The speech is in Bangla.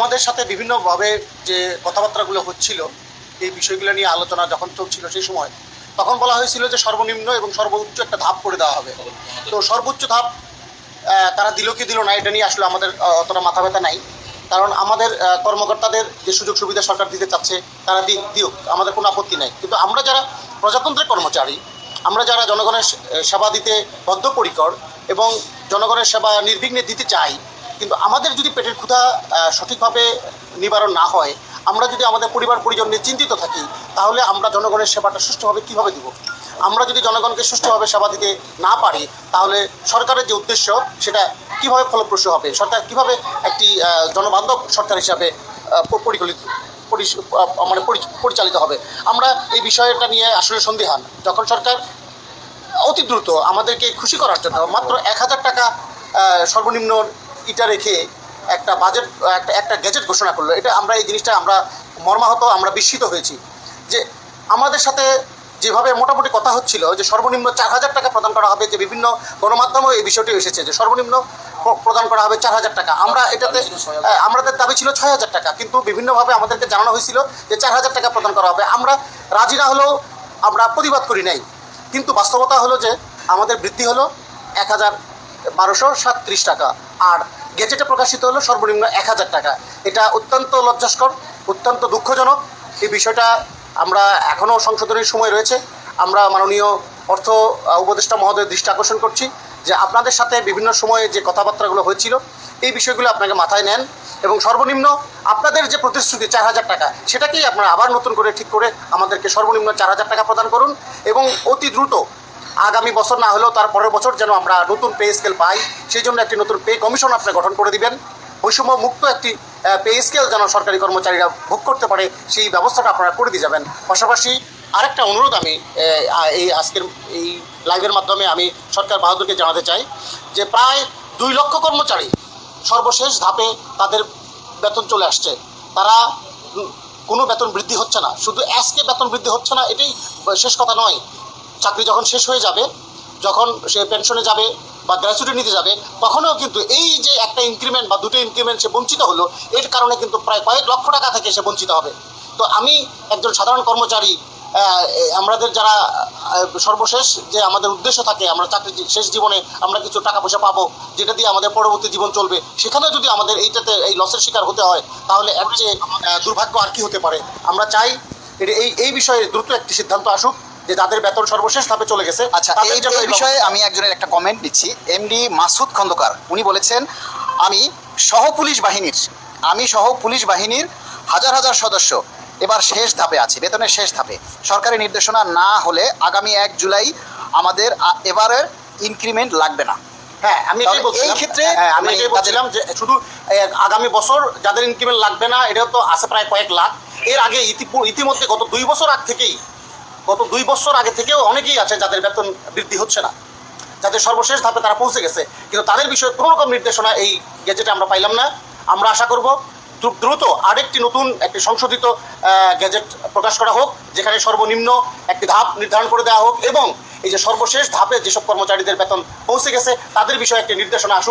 আমাদের সাথে বিভিন্নভাবে যে কথাবার্তাগুলো হচ্ছিল, এই বিষয়গুলো নিয়ে আলোচনা যখন চলছিল সেই সময়, তখন বলা হয়েছিল যে সর্বনিম্ন এবং সর্বোচ্চ একটা ধাপ করে দেওয়া হবে। তো সর্বোচ্চ ধাপ তারা দিল কি দিল না, এটা নিয়ে আসলে আমাদের অতটা মাথা ব্যথা নাই। কারণ আমাদের কর্মকর্তাদের যে সুযোগ সুবিধা সরকার দিতে চাচ্ছে, তারা দিক দিক আমাদের কোনো আপত্তি নাই। কিন্তু আমরা যারা প্রজাতন্ত্রের কর্মচারী, আমরা যারা জনগণের সেবা দিতে বদ্ধপরিকর এবং জনগণের সেবা নির্বিঘ্নে দিতে চাই কিন্তু আমাদের যদি পেটের ক্ষুধা সঠিকভাবে নিবারণ না হয়, আমরা যদি আমাদের পরিবার, পরিজন নিয়ে চিন্তিত থাকি, তাহলে আমরা জনগণের সেবাটা সুষ্ঠুভাবে কীভাবে দিব? আমরা যদি জনগণকে সুষ্ঠুভাবে সেবা দিতে না পারি, তাহলে সরকারের যে উদ্দেশ্য, সেটা কীভাবে ফলপ্রসূ হবে? সরকার কীভাবে একটি জনবান্ধব সরকার হিসাবে পরিকলিত মানে পরিচালিত হবে? আমরা এই বিষয়টা নিয়ে আসলে সন্দিহান। যখন সরকার অতি দ্রুত আমাদেরকে খুশি করার জন্য মাত্র এক হাজার টাকা সর্বনিম্ন ইটা রেখে একটা বাজেট একটা একটা গ্যাজেট ঘোষণা করল। এটা আমরা এই জিনিসটা আমরা মর্মাহত আমরা বিস্মিত হয়েছি যে আমাদের সাথে যেভাবে মোটামুটি কথা হচ্ছিল যে সর্বনিম্ন চার হাজার টাকা প্রদান করা হবে যে বিভিন্ন গণমাধ্যমেও এই বিষয়টি এসেছে যে সর্বনিম্ন প্র- প্রদান করা হবে চার হাজার টাকা। আমরা এটাতে আমাদের দাবি ছিল ছয় হাজার টাকা। কিন্তু বিভিন্নভাবে আমাদেরকে জানানো হয়েছিল যে চার হাজার টাকা প্রদান করা হবে। আমরা রাজি না হলেও আমরা প্রতিবাদ করি নাই। কিন্তু বাস্তবতা হলো যে আমাদের বৃদ্ধি হলো এক হাজার বারোশো সাতত্রিশ টাকা। আর গেজেটে প্রকাশিত হলো সর্বনিম্ন এক হাজার টাকা। এটা অত্যন্ত লজ্জাস্কর, অত্যন্ত দুঃখজনক। এই বিষয়টা আমরা এখনও সংশোধনের সময় রয়েছে। আমরা মাননীয় অর্থ উপদেষ্টা মহোদয়ের দৃষ্টি আকর্ষণ করছি যে আপনাদের সাথে বিভিন্ন সময়ে যে কথাবার্তাগুলো হয়েছিল, এই বিষয়গুলো আপনাকে মাথায় নেন এবং সর্বনিম্ন আপনাদের যে প্রতিশ্রুতি চার হাজার টাকা, সেটাকেই আপনারা আবার নতুন করে ঠিক করে আমাদেরকে সর্বনিম্ন চার হাজার টাকা প্রদান করুন এবং অতি দ্রুত আগামী বছর না হলেও তার পরের বছর যেন আমরা নতুন পে স্কেল পাই, সেই জন্য একটি নতুন পে কমিশন আপনি গঠন করে দিবেন। বৈষম্য মুক্ত একটি পে স্কেল যেন সরকারি কর্মচারীরা ভোগ করতে পারে, সেই ব্যবস্থাটা আপনারা করে দিয়ে যাবেন। পাশাপাশি আরেকটা অনুরোধ আমি এই আজকের, এই লাইভের মাধ্যমে আমি সরকার বাহাদুরকে জানাতে চাই যে প্রায় দুই লক্ষ কর্মচারী সর্বশেষ ধাপে তাদের বেতন চলে আসছে। তারা কোনো বেতন বৃদ্ধি হচ্ছে না। শুধু আজকে বেতন বৃদ্ধি হচ্ছে না, এটাই শেষ কথা নয়। চাকরি যখন শেষ হয়ে যাবে, যখন সে পেনশনে যাবে বা গ্র্যাচুইটি নিতে যাবে, তখনও কিন্তু এই যে একটা ইনক্রিমেন্ট বা দুটো ইনক্রিমেন্ট সে বঞ্চিত হলো, এর কারণে কিন্তু প্রায় কয়েক লক্ষ টাকা থেকে সে বঞ্চিত হবে। তো আমি একজন সাধারণ কর্মচারী আমাদের যারা সর্বশেষ যে আমাদের উদ্দেশ্য থাকে, আমরা চাকরি শেষ জীবনে আমরা কিছু টাকা পয়সা পাবো, যেটা দিয়ে আমাদের পরবর্তী জীবন চলবে সেখানে যদি আমাদের এইটাতে, এই লসের শিকার হতে হয়, তাহলে এর চেয়ে দুর্ভাগ্য আর কি হতে পারে? আমরা চাই, এই এই বিষয়ে দ্রুত একটি সিদ্ধান্ত আসুক। যে তাদের বেতন সর্বশেষ ধাপে চলে গেছে। আচ্ছা এই জন্য বিষয়ে আমি একজনের একটা কমেন্ট দিচ্ছি। এমডি মাসুদ খন্দকার উনি বলেছেন আমি সহ পুলিশ বাহিনীর আমি সহ পুলিশ বাহিনীর হাজার হাজার সদস্য। এবার শেষ ধাপে আছি বেতনের শেষ ধাপে। সরকারি নির্দেশনা না হলে আগামী এক জুলাই আমাদের এবারের ইনক্রিমেন্ট লাগবে না। হ্যাঁ আমি এটাই বলছিলাম। ক্ষেত্রে হ্যাঁ আমি মানে এটাই বলছিলাম যে শুধু আগামী বছর যাদের ইনক্রিমেন্ট লাগবে না এটাও তো আছে প্রায় কয়েক লাখ। এর আগে ইতিমধ্যে গত দুই বছর আগ থেকেই গত দুই বছর আগে থেকেও অনেকেই আছে যাদের বেতন বৃদ্ধি হচ্ছে না, যাদের সর্বশেষ ধাপে তারা পৌঁছে গেছে। কিন্তু তাদের বিষয়ে কোনো রকম নির্দেশনা এই গেজেটে আমরা পাইলাম না। আমরা আশা করব দ্রু- দ্রুত আরেকটি নতুন, একটি সংশোধিত গেজেট প্রকাশ করা হোক, যেখানে সর্বনিম্ন একটি ধাপ নির্ধারণ করে দেওয়া হোক এবং এই যে সর্বশেষ ধাপে যেসব কর্মচারীদের বেতন পৌঁছে গেছে, তাদের বিষয়ে একটি নির্দেশনা আসুক।